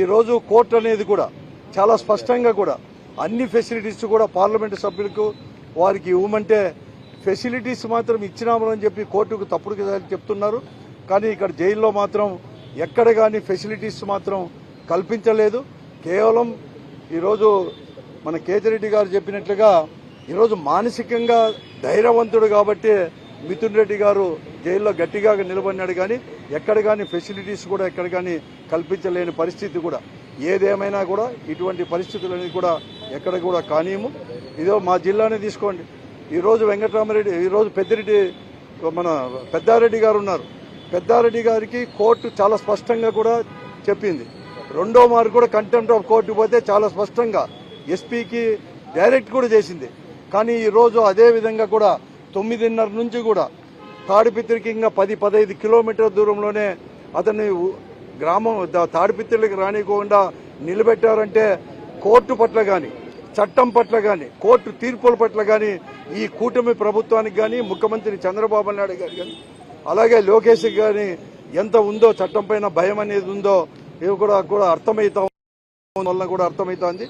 ఈ రోజు కోర్టు అనేది కూడా చాలా స్పష్టంగా కూడా అన్ని ఫెసిలిటీస్ కూడా పార్లమెంటు సభ్యులకు వారికి ఇవ్వమంటే ఫెసిలిటీస్ మాత్రం ఇచ్చినామని చెప్పి కోర్టుకు తప్పుడు చెప్తున్నారు. కానీ ఇక్కడ జైల్లో మాత్రం ఎక్కడ కానీ ఫెసిలిటీస్ మాత్రం కల్పించలేదు. కేవలం ఈరోజు మన కేతిరెడ్డి గారు చెప్పినట్లుగా ఈరోజు మానసికంగా ధైర్యవంతుడు కాబట్టి మిథున్ రెడ్డి గారు జైల్లో గట్టిగా నిలబడినాడు కానీ ఎక్కడ కానీ ఫెసిలిటీస్ కూడా ఎక్కడ కానీ కల్పించలేని పరిస్థితి కూడా. ఏదేమైనా కూడా ఇటువంటి పరిస్థితులు అనేది కూడా ఎక్కడ కూడా కానీయము. ఇదో మా జిల్లానే తీసుకోండి. ఈరోజు వెంకటరామరెడ్డి ఈరోజు పెద్దిరెడ్డి మన పెద్దారెడ్డి గారు ఉన్నారు. పెద్దారెడ్డి గారికి కోర్టు చాలా స్పష్టంగా కూడా చెప్పింది. రెండో మారు కూడా కంటెంప్ట్ ఆఫ్ కోర్టు పోతే చాలా స్పష్టంగా ఎస్పీకి డైరెక్ట్ కూడా చేసింది. కానీ ఈరోజు అదే విధంగా కూడా తొమ్మిదిన్నర నుంచి కూడా తాడిపిత్రికి ఇంకా పది పదహైదు కిలోమీటర్ల దూరంలోనే అతన్ని గ్రామం తాడిపిత్రులకి రానికోకుండా నిలబెట్టారంటే కోర్టు పట్ల కానీ చట్టం పట్ల కానీ కోర్టు తీర్పుల పట్ల కానీ ఈ కూటమి ప్రభుత్వానికి కానీ ముఖ్యమంత్రి చంద్రబాబు నాయుడు గారు కానీ అలాగే లోకేష్ కానీ ఎంత ఉందో చట్టం పైన భయం అనేది ఉందో ఇవి కూడా కూడా అర్థమవుతా వల్ల కూడా అర్థమవుతోంది